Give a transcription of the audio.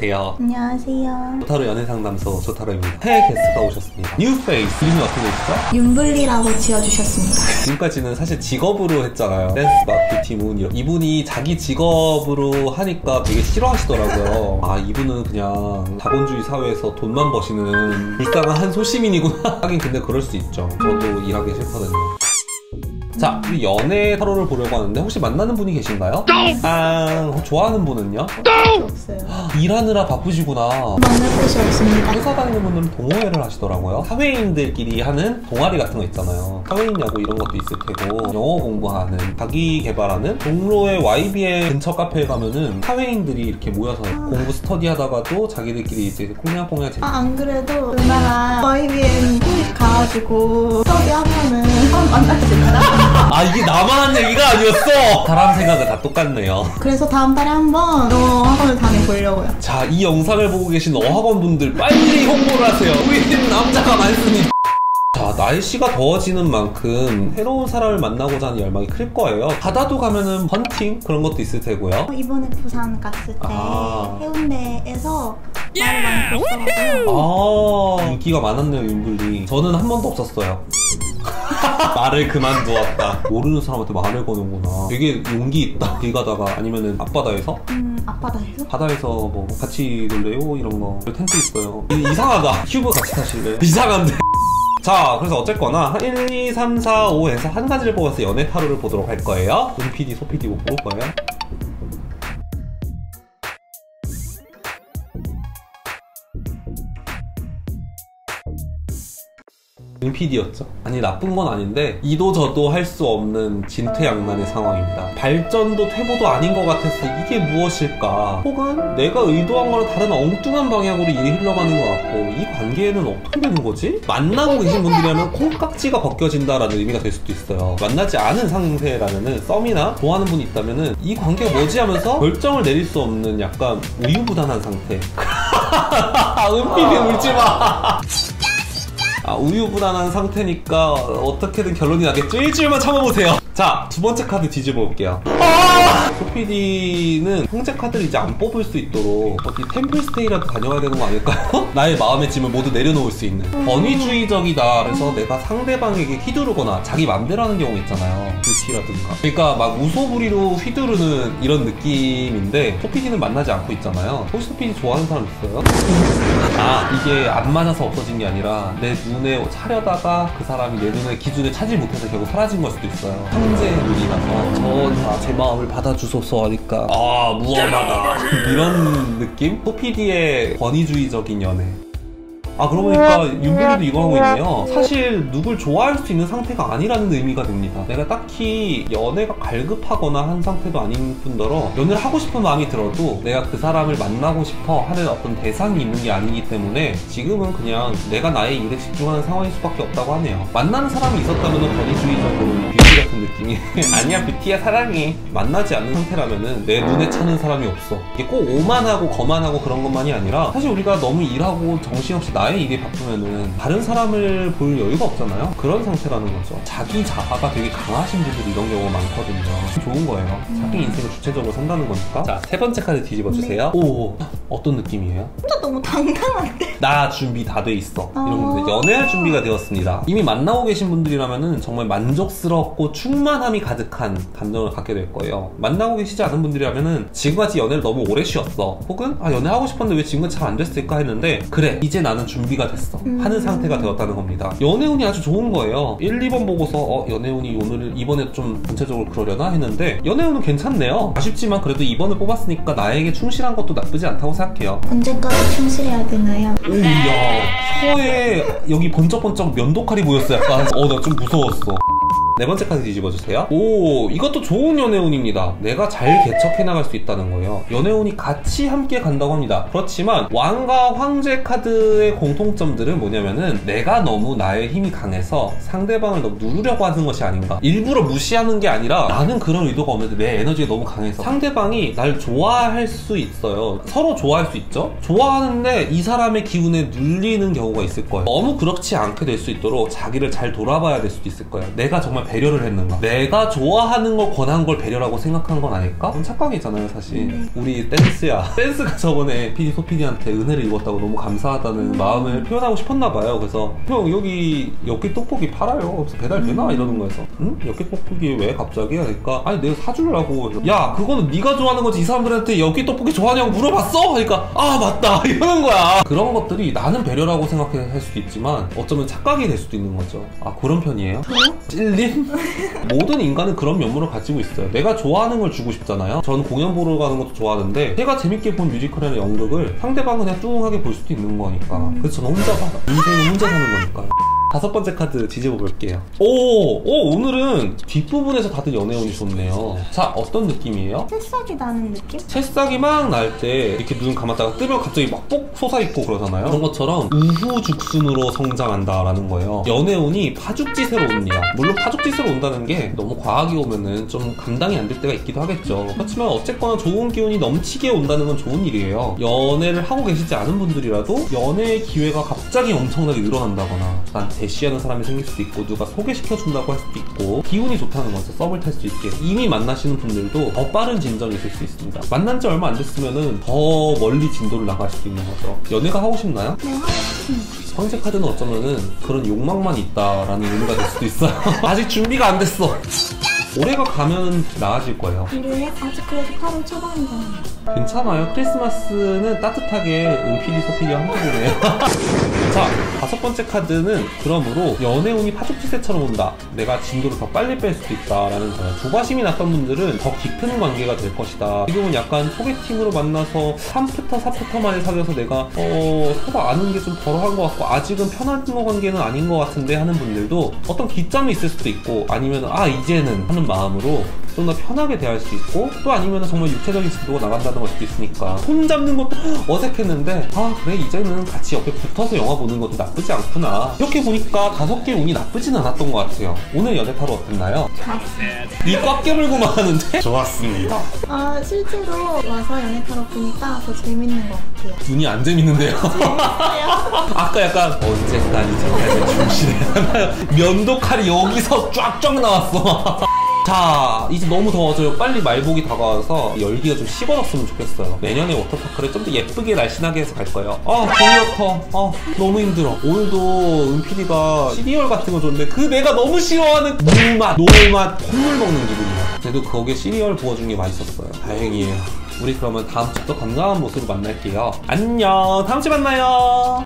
안녕하세요. 안녕하세요. 조타로 연애상담소 조타로입니다. 해외 게스트가 오셨습니다. 뉴페이스 이름이 어떻게 되시죠? 윤블리라고 지어주셨습니다. 지금까지는 사실 직업으로 했잖아요. 댄스바 뷰티 문 이런. 이분이 자기 직업으로 하니까 되게 싫어하시더라고요. 아 이분은 그냥 자본주의 사회에서 돈만 버시는 불쌍한 한 소시민이구나. 하긴 근데 그럴 수 있죠. 저도 일하기 싫거든요. 자, 우리 연애 타로를 보려고 하는데 혹시 만나는 분이 계신가요? 아, 좋아하는 분은요? 없어요. 일하느라 바쁘시구나. 만날 곳이 없습니다. 회사 다니는 분들은 동호회를 하시더라고요. 사회인들끼리 하는 동아리 같은 거 있잖아요. 사회인 야구 이런 것도 있을 테고 영어 공부하는 자기 개발하는 종로의 YB의 근처 카페에 가면은 사회인들이 이렇게 모여서 공부 스터디 하다가도 자기들끼리 이제 꽁냥꽁냥 재- 아, 안 그래도 누나가 YBN 가가지고 스터디 하면은 사람 만날 수 있다. 아 이게 나만 한 얘기가 아니었어. 사람 생각은 다 똑같네요. 그래서 다음 달에 한번 너 학원을 다녀보려고요. 자, 이 영상을 보고 계신 어학원 분들 빨리 홍보를 하세요. 우리는 남자가 많습니다. 자, 날씨가 더워지는 만큼 새로운 사람을 만나고자 하는 열망이 클 거예요. 바다도 가면은 헌팅 그런 것도 있을 테고요. 이번에 부산 갔을 때 아. 해운대에서 말을 많이 걸었더라고요. 아, 인기가 많았네요, 윤블리. 저는 한 번도 없었어요. 말을 그만두었다. 모르는 사람한테 말을 거는구나. 되게 용기 있다. 길 가다가 아니면은 앞바다에서 음, 앞바다에서? 바다에서 뭐 같이 놀래요 이런 거 텐트 있어요 이- 이상하다 큐브 같이 타실래요? 이상한데 자 그래서 어쨌거나 1, 2, 3, 4, 5에서 한 가지를 뽑아서 연애 타로를 보도록 할 거예요 은 PD, 소 PD 못볼 거예요 은 PD였죠. 아니 나쁜 건 아닌데 이도 저도 할 수 없는 진퇴양난의 상황입니다. 발전도 퇴보도 아닌 것 같아서 이게 무엇일까? 혹은 내가 의도한 거랑 다른 엉뚱한 방향으로 일이 흘러가는 것 같고 이 관계에는 어떻게 되는 거지? 만나고 계신 분들이라면 콩깍지가 벗겨진다라는 의미가 될 수도 있어요. 만나지 않은 상태라면은 썸이나 좋아하는 분이 있다면은 이 관계가 뭐지 하면서 결정을 내릴 수 없는 약간 우유부단한 상태. 은필이 울지 마. 아, 우유부단한 상태니까 어떻게든 결론이 나겠죠? 일주일만 참아보세요. 자, 두 번째 카드 뒤집어 볼게요. 소피디는 형제 카드를 이제 안 뽑을 수 있도록 어디 템플스테이라도 다녀야 되는 거 아닐까요? 나의 마음의 짐을 모두 내려놓을 수 있는 권위주의적이다. 그래서 내가 상대방에게 휘두르거나 자기 맘대로 하는 경우 있잖아요. 뷰티라든가. 그러니까 막 우소부리로 휘두르는 이런 느낌인데 소피디는 만나지 않고 있잖아요. 혹시 소피디 좋아하는 사람 있어요? 아 이게 안 맞아서 없어진 게 아니라 내 눈에 차려다가 그 사람이 내 눈의 기준을 찾지 못해서 결국 사라진 걸 수도 있어요 형제 눈이라서 저다제 마음을 받아주소서 하니까. 아 무엄하다. 이런 느낌? 소피디의 권위주의적인 연애 아 그러고 보니까 윤빈이도 이거 하고 있네요. 사실 누굴 좋아할 수 있는 상태가 아니라는 의미가 됩니다. 내가 딱히 연애가 갈급하거나 한 상태도 아닌 뿐더러 연애를 하고 싶은 마음이 들어도 내가 그 사람을 만나고 싶어 하는 어떤 대상이 있는 게 아니기 때문에 지금은 그냥 내가 나의 일에 집중하는 상황일 수밖에 없다고 하네요. 만나는 사람이 있었다면 권위주의적으로 뷰티 같은 느낌이 아니야 뷰티야 사랑해 만나지 않는 상태라면은 내 눈에 차는 사람이 없어. 이게 꼭 오만하고 거만하고 그런 것만이 아니라 사실 우리가 너무 일하고 정신없이 나의 일에 바쁘면은 다른 사람을 볼 여유가 없잖아요. 그런 상태라는 거죠. 자기 자아가 되게 강하신 분들이 이런 경우가 많거든요. 좋은 거예요. 자기 인생을 주체적으로 산다는 거니까. 자 세 번째 카드 뒤집어 주세요. 오 어떤 느낌이에요? 너무 당당한데? 나 준비 다 돼 있어. 어. 이런 분들 연애할 준비가 되었습니다. 이미 만나고 계신 분들이라면은 정말 만족스럽고 충만함이 가득한 감정을 갖게 될 거예요. 만나고 계시지 않은 분들이라면은 지금까지 연애를 너무 오래 쉬었어. 혹은 아 연애하고 싶었는데 왜 지금은 잘 안 됐을까 했는데 그래 이제 나는 준비가 됐어. 음. 하는 상태가 되었다는 겁니다. 연애운이 아주 좋은 거예요. 1, 2번 보고서 어 연애운이 오늘 이번에 좀 전체적으로 그러려나 했는데 연애운은 괜찮네요. 아쉽지만 그래도 2번을 뽑았으니까 나에게 충실한 것도 나쁘지 않다고 생각해요. 언제까지 충실해야 되나요? 오야 혀에 여기 번쩍번쩍 면도칼이 보였어 약간 어 나 좀 무서웠어 네 번째 카드 뒤집어 주세요. 오, 이것도 좋은 연애운입니다. 내가 잘 개척해 나갈 수 있다는 거예요. 연애운이 같이 함께 간다고 합니다. 그렇지만 왕과 황제 카드의 공통점들은 뭐냐면은 내가 너무 나의 힘이 강해서 상대방을 너무 누르려고 하는 것이 아닌가. 일부러 무시하는 게 아니라 나는 그런 의도가 없는데 내 에너지가 너무 강해서 상대방이 날 좋아할 수 있어요. 서로 좋아할 수 있죠. 좋아하는데 이 사람의 기운에 눌리는 경우가 있을 거예요. 너무 그렇지 않게 될 수 있도록 자기를 잘 돌아봐야 될 수도 있을 거예요. 내가 정말 배려를 했는가? 내가 좋아하는 걸 권한 걸 배려라고 생각한 건 아닐까? 그건 착각이잖아요, 사실. 우리 댄스야. 댄스가 저번에 PD 소피디한테 은혜를 입었다고 너무 감사하다는 마음을 표현하고 싶었나 봐요. 그래서 형 여기 엽기 떡볶이 팔아요. 그래서 배달 되나 이러는 거여서 응? 엽기 떡볶이 왜 갑자기? 하니까 아니 내가 사주려고. 야 그거는 네가 좋아하는 거지 이 사람들한테 엽기 떡볶이 좋아하냐고 물어봤어? 하니까 아 맞다 이러는 거야. 그런 것들이 나는 배려라고 생각할 수도 있지만 어쩌면 착각이 될 수도 있는 거죠. 아 그런 편이에요? 찔림? 모든 인간은 그런 면모를 가지고 있어요. 내가 좋아하는 걸 주고 싶잖아요. 저는 공연 보러 가는 것도 좋아하는데 제가 재밌게 본 뮤지컬이나 연극을 상대방은 그냥 뚱하게 볼 수도 있는 거니까. 그래서 저는 혼자 봐. 인생은 혼자 사는 거니까요. 다섯 번째 카드 뒤집어 볼게요. 오, 오, 오늘은 뒷부분에서 다들 연애운이 좋네요. 자, 어떤 느낌이에요? 새싹이 나는 느낌? 새싹이 막 날 때 이렇게 눈 감았다가 뜨면 갑자기 막 뽁 솟아있고 그러잖아요. 그런 것처럼 우후죽순으로 성장한다라는 거예요. 연애운이 파죽지세로 옵니다. 물론 파죽지세로 온다는 게 너무 과하게 오면은 좀 감당이 안 될 때가 있기도 하겠죠. 그렇지만 어쨌거나 좋은 기운이 넘치게 온다는 건 좋은 일이에요. 연애를 하고 계시지 않은 분들이라도 연애의 기회가 갑자기 엄청나게 늘어난다거나 난 대시하는 사람이 생길 수도 있고 누가 소개시켜준다고 할 수도 있고 기운이 좋다는 거죠. 썸을 탈 수 있게. 이미 만나시는 분들도 더 빠른 진전이 있을 수 있습니다. 만난 지 얼마 안 됐으면은 더 멀리 진도를 나갈 수도 있는 거죠. 연애가 하고 싶나요? 네, 하고 싶습니다. 황제 카드는 어쩌면은 그런 욕망만 있다라는 의미가 될 수도 있어요. 아직 준비가 안 됐어. 올해가 가면 나아질 거예요. 근데 아직 그래도 8월 초반이잖아요. 괜찮아요. 크리스마스는 따뜻하게 은필이 소필이와 함께 보내요. 자, 다섯 번째 카드는 그러므로 연애운이 파죽지세처럼 온다. 내가 진도를 더 빨리 뺄 수도 있다라는 거예요. 조바심이 났던 분들은 더 깊은 관계가 될 것이다. 지금은 약간 소개팅으로 만나서 3푸터, 4푸터 만에 사귀어서 내가 어, 서로 아는 게 좀 덜한 것 같고 아직은 편한 거 관계는 아닌 것 같은데 하는 분들도 어떤 기점이 있을 수도 있고 아니면 아 이제는 하는 마음으로 좀 더 편하게 대할 수 있고 또 아니면 정말 육체적인 진도가 나간다는 걸 수도 있으니까 손 잡는 것도 어색했는데 아 그래 이제는 같이 옆에 붙어서 영화 보는 것도 나쁘지 않구나. 이렇게 보니까 다섯 개 운이 나쁘진 않았던 것 같아요. 오늘 연애 타로 어땠나요? 입꽉 깨물고만 하는데? 좋았습니다. 아, 실제로 와서 연애 타로 보니까 더 재밌는 것 같아요. 눈이 안 재밌는데요? 아까 약간 언제까지 정말 중실해야 하나요? 면도칼이 여기서 쫙쫙 나왔어 자 이제 너무 더워져요. 빨리 말복이 다가와서 열기가 좀 식어졌으면 좋겠어요. 내년에 워터파크를 좀 더 예쁘게 날씬하게 해서 갈 거예요. 아 동이어터 아 너무 힘들어. 오늘도 은필이가 시리얼 같은 거 줬는데 그 내가 너무 싫어하는 물맛 노을맛 콧물 먹는 기분이야. 그래도 거기에 시리얼 부어준 게 맛있었어요. 다행이에요. 우리 그러면 다음 주도 건강한 모습으로 만날게요. 안녕. 다음 주에 만나요